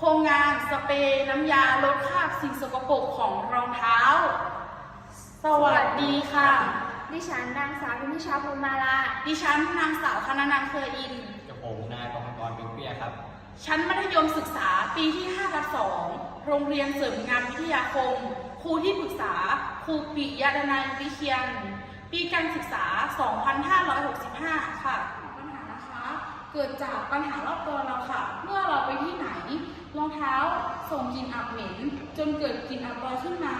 โครงงานสเปรย์น้ำยาลดคราบสิ่งสกปรกของรองเท้า สวัสดีค่ะ ดิฉันนางสาวพิมพิชาภูมิมาลา ดิฉันนางสาวคณนันท์เคยอิน กับผมนายปองกรเป็นเปี้ยครับ ชั้นมัธยมศึกษาปีที่5ทับ2โรงเรียนเสริมงานวิทยาคม ครูที่ปรึกษา ครูปิยดนัยวิเชียน ปีการศึกษา 2565 ค่ะ ปัญหานะคะ เกิดจากปัญหารอบตัวเราค่ะ เมื่อเราไปที่ไหน รองเท้า ส่งกลิ่นอับเหม็นจนเกิดกลิ่นอับลอยขึ้นมา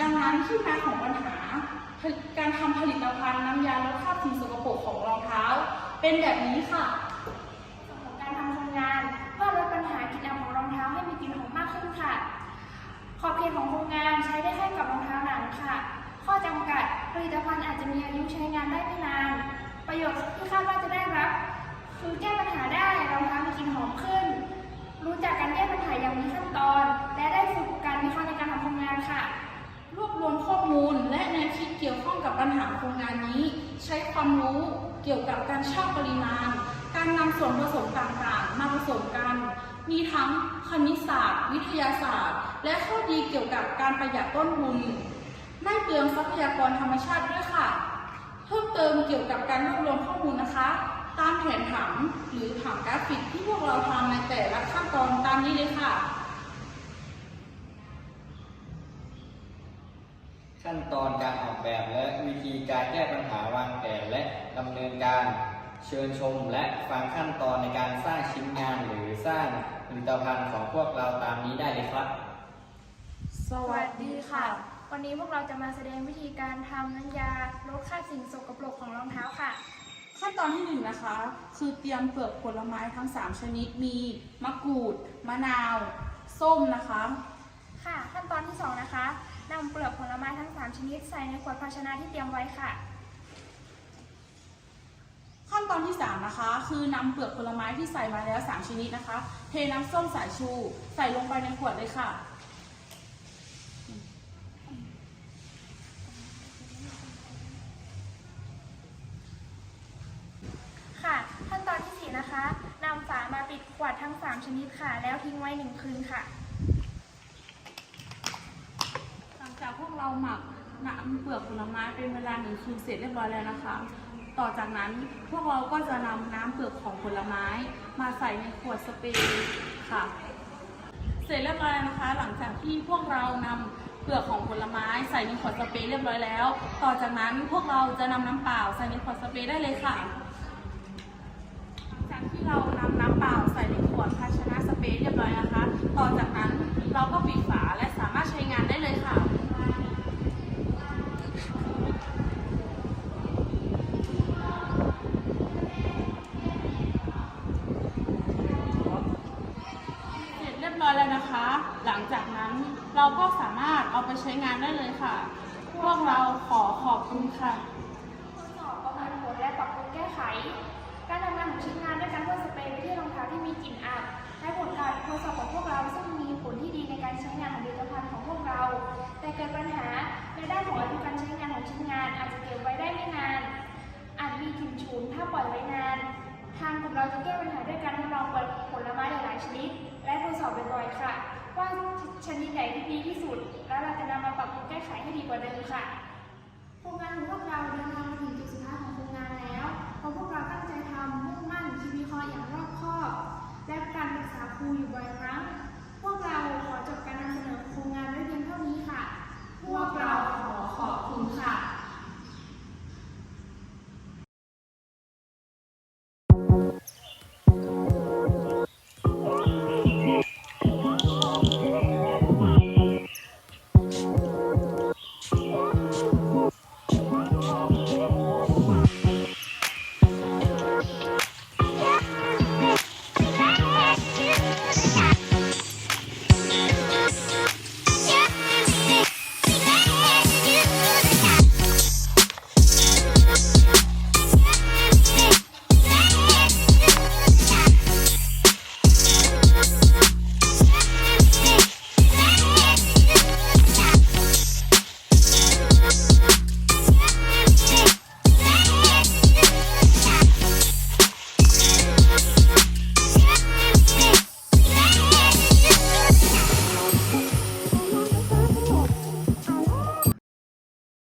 ดังนั้นที่มาของปัญหา การทำผลิตภัณฑ์น้ำยาลดคราบสิ่งสกปรกของรองเท้า เป็นแบบนี้ค่ะส่วนของการทำโครงงานเพื่อลดปัญหากลิ่นอับของรองเท้าให้มีกลิ่นหอมมากขึ้นค่ะ ขอบเขตของโครงงานใช้ได้แค่กับรองเท้าหนังค่ะ ข้อจำกัดผลิตภัณฑ์อาจจะมีอายุใช้งานได้ไม่นาน ประโยชน์ที่คาดว่าจะได้รับ คือแก้ปัญหาได้รองเท้ามีกลิ่นหอมขึ้น มข้อมูลและแนวคิดเกี่ยวข้องกับปัญหาโครงงานนี้ ใช้ความรู้เกี่ยวกับการชั่งปริมาณ การนำส่วนผสมต่างๆ มาผสมกัน มีทั้งคณิตศาสตร์ วิทยาศาสตร์ และข้อดีเกี่ยวกับการประหยัดต้นทุนไม่เปลืองทรัพยากรธรรมชาติด้วยค่ะ เพิ่มเติมเกี่ยวกับการรวบรวมข้อมูลนะคะ ตามแผนผังหรือผังกราฟิกที่พวกเราทำในแต่ละขั้นตอนตามนี้เลยค่ะ ขั้นตอนการออกแบบและวิธีการแก้ปัญหาวางแผนและดำเนินการเชิญชมและฟังขั้นตอนในการสร้างชิ้นงานหรือสร้างผลิตภัณฑ์ของพวกเราตามนี้ได้เลยครับ สวัสดีค่ะ วันนี้พวกเราจะมาแสดงวิธีการทำน้ำยาลดค่าสิ่งสกปรกของรองเท้าค่ะ ขั้นตอนที่หนึ่งนะคะ คือเตรียมเปลือกผลไม้ทั้ง 3 ชนิดมีมะกรูด มะนาว ส้มนะคะ ค่ะ ขั้นตอนที่2นะคะ นำเปลือกผลไม้ทั้ง 3 ชนิดใส่ในขวดภาชนะที่เตรียมไว้ค่ะ ขั้นตอนที่ 3 นะคะ คือนำเปลือกผลไม้ที่ใส่มาแล้ว 3 ชนิดนะคะ เทน้ำส้มสายชู ใส่ลงไปในขวดเลยค่ะ ค่ะ ขั้นตอนที่ 4 นะคะนำฝามาปิดขวดทั้ง 3 ชนิดค่ะ แล้วทิ้งไว้ 1 คืนค่ะ หลังจากพวก เราหมักน้ำเปลือกผลไม้เป็นเวลาหนึ่งคืนเสร็จเรียบร้อยแล้วนะคะ ต่อจากนั้นพวกเราก็จะนำน้ำเปลือกของผลไม้ มาใส่ในขวดสเปรย์ค่ะ เสร็จเรียบร้อยแล้วนะคะ หลังจากที่พวกเรานำเปลือกของผลไม้ ใส่ในขวดสเปรย์เรียบร้อยแล้ว ต่อจากนั้นพวกเราจะนำน้ำเปล่าใส่ในขวดสเปรย์ได้เลยค่ะหลังจากที่เรานำน้ำเปล่าใส่ในขวดภาชนะสเปรย์เรียบร้อยนะคะ ต่อจากนั้นเราก็ปิดฝาและสามารถใช้งานได้เลยค่ะ เสร็จเรียบร้อยแล้วนะคะ หลังจากนั้นเราก็สามารถเอาไปใช้งานได้เลยค่ะ พวกเราขอขอบคุณค่ะทดสอบประเมินผลและปรับปรุงแก้ไข การทำงานของชิ้นงานด้วยการพ่นสเปรย์ไปที่รองเท้าที่มีกลิ่นอับและผลการทดสอบของพวกเราซึ่งมีผลที่ดีในการใช้งานของผลิตภัณฑ์ของพวกเรา แต่เกิดปัญหาในด้านของอายุการใช้งานของชิ้นงาน อาจจะเก็บไว้ได้ไม่นาน อาจมีกลิ่นฉุนถ้าปล่อยไว้นาน ทางกลุ่มเราจะแก้ปัญหาด้วยการทดลองผลไม้หลายชนิด และทดสอบบ่อยๆค่ะ ว่าชนิดไหนที่ดีที่สุด แล้วเราจะนำมาปรับปรุงแก้ไขให้ดีกว่าเดิมค่ะโครงงานของพวกเรา